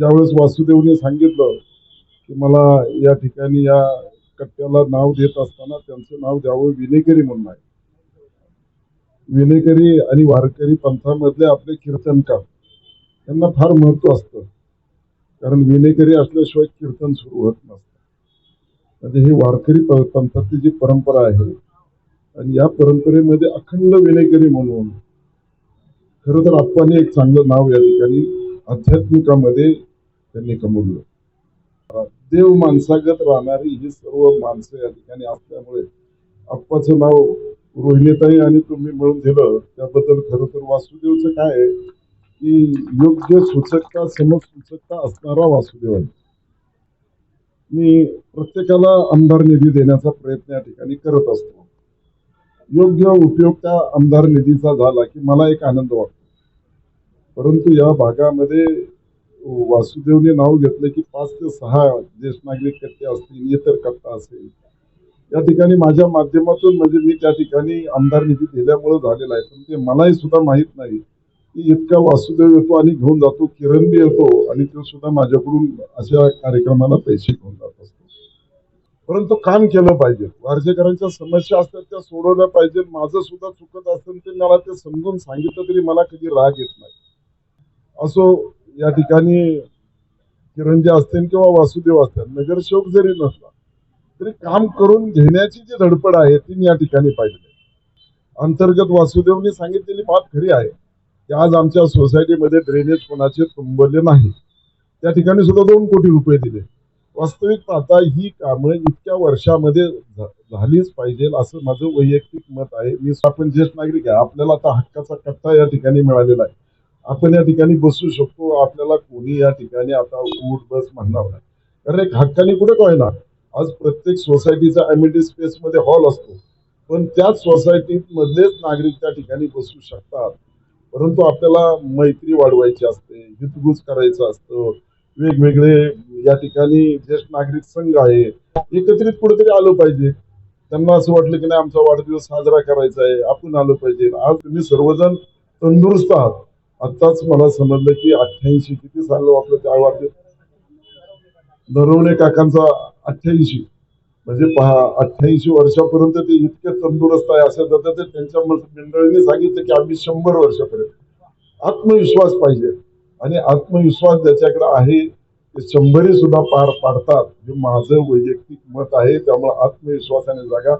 ज्यावेळेस वासुदेवने सांगितलं की मला या ठिकाणी या कट्ट्याला नाव देत असताना त्यांचं नाव द्यावं विनेकरी म्हणून आहे. विनेकरी आणि वारकरी पंथामधले आपले कीर्तनकार यांना फार महत्त्व असतं. कारण विनेकरी असल्याशिवाय कीर्तन सुरू होत नसतं. म्हणजे ही वारकरी प- पंथातली जी परंपरा आहे आणि या परंपरेमध्ये अखंड विनेकरी म्हणून खरं तर आप्पांनी एक चांगलं नाव या ठिकाणी आध्यात्मिकामध्ये त्यांनी कमवलं देव माणसागत राहणारी ही सर्व माणसं या ठिकाणी असल्यामुळे आप्पाचं नाव रोहिणीताई आणि तुम्ही मिळून दिलं त्याबद्दल खरं तर वासुदेवचं काय आहे? की योग्य सूचकता समज सूचकता असणारा वासुदेव आहे. मी प्रत्येकाला आमदार निधी देण्याचा प्रयत्न या ठिकाणी करत असतो. योग्य उपयोग त्या आमदार निधीचा झाला की मला एक आनंद वाटतो. परंतु या भागामध्ये वासुदेवने नाव घेतलं की पाच ते सहा ज्येष्ठ नागरिक कट्टे असतील इतर कट्टा असेल. या ठिकाणी माझ्या माध्यमातून म्हणजे मी त्या ठिकाणी आमदार निधी दिल्यामुळे झालेला आहे. पण ते मलाही सुद्धा माहीत नाही की इतका वासुदेव येतो आणि घेऊन जातो किरण बी येतो आणि तो सुद्धा माझ्याकडून अशा कार्यक्रमाला पैसे घेऊन जात असतो. परंतु काम केलं पाहिजे. वारजेकरांच्या समस्या असतात त्या सोडवल्या पाहिजे माझं सुद्धा चुकत असतं ते मला ते समजून सांगितलं तरी मला कधी राग येत नाही. असो या ठिकाणी किरणजी असतील किंवा वासुदेव असतील नगरसेवक जरी नसला तरी काम करून घेण्याची जी धडपड आहे ती मी या ठिकाणी पाहिली अंतर्गत वासुदेवनी सांगितलेली बात खरी आहे की आज आमच्या सोसायटीमध्ये ड्रेनेज कोणाचे तुंबले नाही. त्या ठिकाणी सुद्धा दोन कोटी रुपये दिले. वास्तविक पाहता ही कामं इतक्या वर्षामध्ये झालीच पाहिजे असं माझं वैयक्तिक मत आहे. मी आपण ज्येष्ठ नागरिक आहे. आपल्याला आता हक्काचा कट्टा या ठिकाणी मिळालेला आहे. आपण या ठिकाणी बसू शकतो. आपल्याला कोणी या ठिकाणी आता उठ बस म्हणणार नाही. कारण एक हक्काने कुठे कळणार आज प्रत्येक सोसायटीचा अम्युनिटी स्पेस मध्ये हॉल असतो. पण त्याच सोसायटीत मधलेच नागरिक त्या ठिकाणी बसू शकतात. परंतु आपल्याला मैत्री वाढवायची असते हितगुज करायचं असतं. वेगवेगळे या ठिकाणी ज्येष्ठ नागरिक संघ आहे. एकत्रित कुठेतरी आलं पाहिजे. त्यांना असं वाटलं की नाही आमचा वाढदिवस साजरा करायचा आहे. आपण आलो पाहिजे. आज तुम्ही सर्वजण तंदुरुस्त आहात. आताच मला समजलं की अठ्ठ्याऐंशी किती साल आपलं त्या वाटेत नरवणे काकांचा अठ्ठ्याऐंशी. म्हणजे पहा अठ्ठ्याऐंशी वर्षापर्यंत ते इतके तंदुरुस्त आहे असं जातं ते त्यांच्या मंडळीने सांगितलं की आम्ही शंभर वर्षापर्यंत. आत्मविश्वास पाहिजे. आणि आत्मविश्वास ज्याच्याकडे आहे ते शंभरी सुद्धा पार पाडतात. हे माझं वैयक्तिक मत आहे त्यामुळे आत्मविश्वासाने जागा.